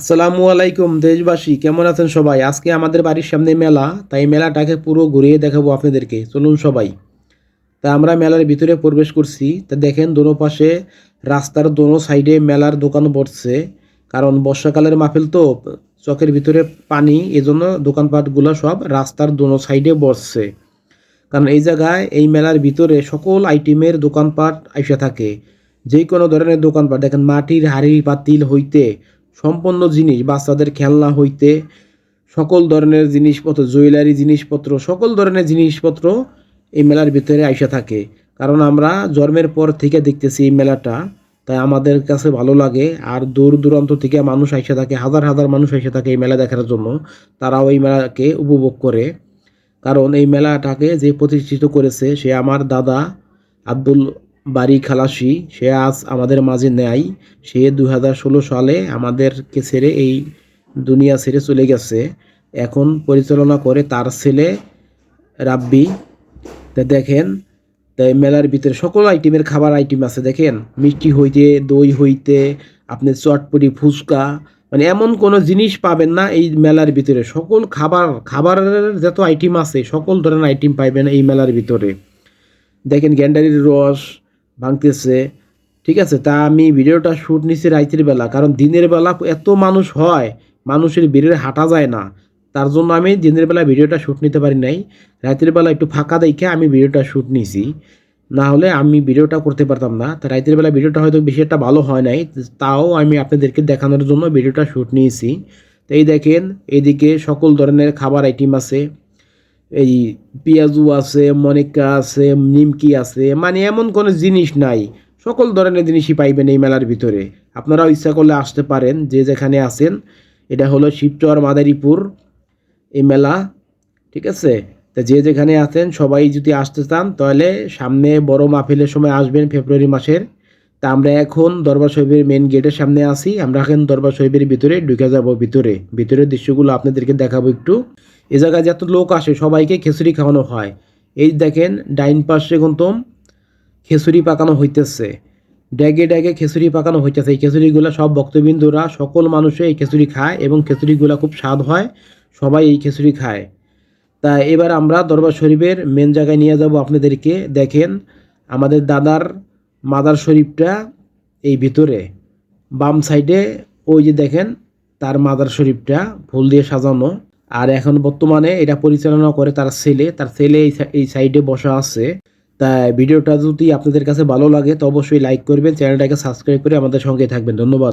আসসালামু আলাইকুম, দেশবাসী। কেমন আছেন সবাই? আজকে আমাদের বাড়ির সামনে মেলা, তাই মেলাটাকে পুরো ঘুরিয়ে দেখাবো আপনাদেরকে। চলুন সবাই। তা আমরা মেলার ভিতরে প্রবেশ করছি। তা দেখেন, দোনো পাশে রাস্তার দোনো সাইডে মেলার দোকান বসছে। কারণ বর্ষাকালের মাহফিল তো চকের ভিতরে পানি, এজন্য দোকানপাটগুলো সব রাস্তার দোনো সাইডে বসছে। কারণ এই জায়গায়, এই মেলার ভিতরে সকল আইটেমের দোকানপাট আইসা থাকে। যে কোনো ধরনের দোকানপাট, দেখেন মাটির হাড়ি পাতিল হইতে সম্পন্ন জিনিস, বাচ্চাদের খেলনা হইতে সকল ধরনের জিনিসপত্র, জুয়েলারি জিনিসপত্র, সকল ধরনের জিনিসপত্র এই মেলার ভিতরে আইসা থাকে। কারণ আমরা জন্মের পর থেকে দেখতেছি এই মেলাটা, তাই আমাদের কাছে ভালো লাগে। আর দূর দূরান্ত থেকে মানুষ আইসা থাকে, হাজার হাজার মানুষ আইসা থাকে এই মেলা দেখার জন্য। তারাও এই মেলাকে উপভোগ করে। কারণ এই মেলাটাকে যে প্রতিষ্ঠিত করেছে সে আমার দাদা আব্দুল বারি খালাসি, সে আজ আমাদের মাঝে নেয় সে দু ষোলো সালে আমাদেরকে ছেড়ে এই দুনিয়া ছেড়ে চলে গেছে। এখন পরিচালনা করে তার ছেলে রাব্বি। তা দেখেন তাই মেলার ভিতরে সকল আইটেমের খাবার আইটেম আছে, দেখেন। মিষ্টি হইতে, দই হইতে, আপনি চটপটি, ফুচকা মানে এমন কোনো জিনিস পাবেন না এই মেলার ভিতরে। সকল খাবার, খাবারের যত আইটেম আছে, সকল ধরনের আইটেম পাইবেন এই মেলার ভিতরে। দেখেন গ্যান্ডারির রস ভাঙতেছে। ঠিক আছে, তা আমি ভিডিওটা শ্যুট নিছি রাইতের বেলা, কারণ দিনের বেলা এত মানুষ হয়, মানুষের ভিড়ে হাঁটা যায় না। তার জন্য আমি দিনের বেলা ভিডিওটা শ্যুট নিতে পারি নাই। রাতের বেলা একটু ফাঁকা দেখে আমি ভিডিওটা শ্যুট নিছি। না হলে আমি ভিডিওটা করতে পারতাম না। তা রাতের বেলা ভিডিওটা হয়তো বেশি একটা ভালো হয় নাই, তাও আমি আপনাদেরকে দেখানোর জন্য ভিডিওটা শ্যুট নিয়েছি। তো এই দেখেন, এদিকে সকল ধরনের খাবার আইটেম আছে। এই পেঁয়াজু আছে, মনিকা আছে, নিমকি আছে মানে এমন কোনো জিনিস নাই। সকল ধরনের জিনিসই পাইবেন এই মেলার ভিতরে। আপনারাও ইচ্ছা করলে আসতে পারেন, যে যেখানে আছেন। এটা হলো শিবচর মাদারীপুর এই মেলা, ঠিক আছে? তা যে যেখানে আছেন, সবাই যদি আসতে চান, তাহলে সামনে বড় মাহফিলের সময় আসবেন ফেব্রুয়ারি মাসের। তা আমরা এখন দরবার শরীফের মেন গেটের সামনে আছি। আমরা এখন দরবার শরীফের ভিতরে ঢুকে যাব ভিতরে। ভিতরের দৃশ্যগুলো আপনাদেরকে দেখাবো একটু। এ জায়গায় যত লোক আসে, সবাইকে খিচুড়ি খাওয়ানো হয়। এই দেখেন, ডাইন পাশে কিন্তু খিচুড়ি পাকানো হইতেছে। ড্যাগে ড্যাগে খিচুড়ি পাকানো হইতেছে। এই খিচুড়িগুলো সব ভক্তবিন্দুরা, সকল মানুষে এই খিচুড়ি খায় এবং খিচুড়িগুলো খুব স্বাদ হয়, সবাই এই খিচুড়ি খায়। তা এবার আমরা দরবার শরীফের মেন জায়গায় নিয়ে যাব আপনাদেরকে। দেখেন, আমাদের দাদার মাদার শরীফটা এই ভিতরে। বাম সাইডে ওই যে দেখেন, তার মাদার শরীফটা ফুল দিয়ে সাজানো। আর এখন বর্তমানে এটা পরিচালনা করে তার ছেলে তার ছেলে এই সাইডে বসা আছে। তাই ভিডিওটা যদি আপনাদের কাছে ভালো লাগে, তো অবশ্যই লাইক করবেন চ্যানেলটাকে সাবস্ক্রাইব করে আমাদের সঙ্গে থাকবেন। ধন্যবাদ।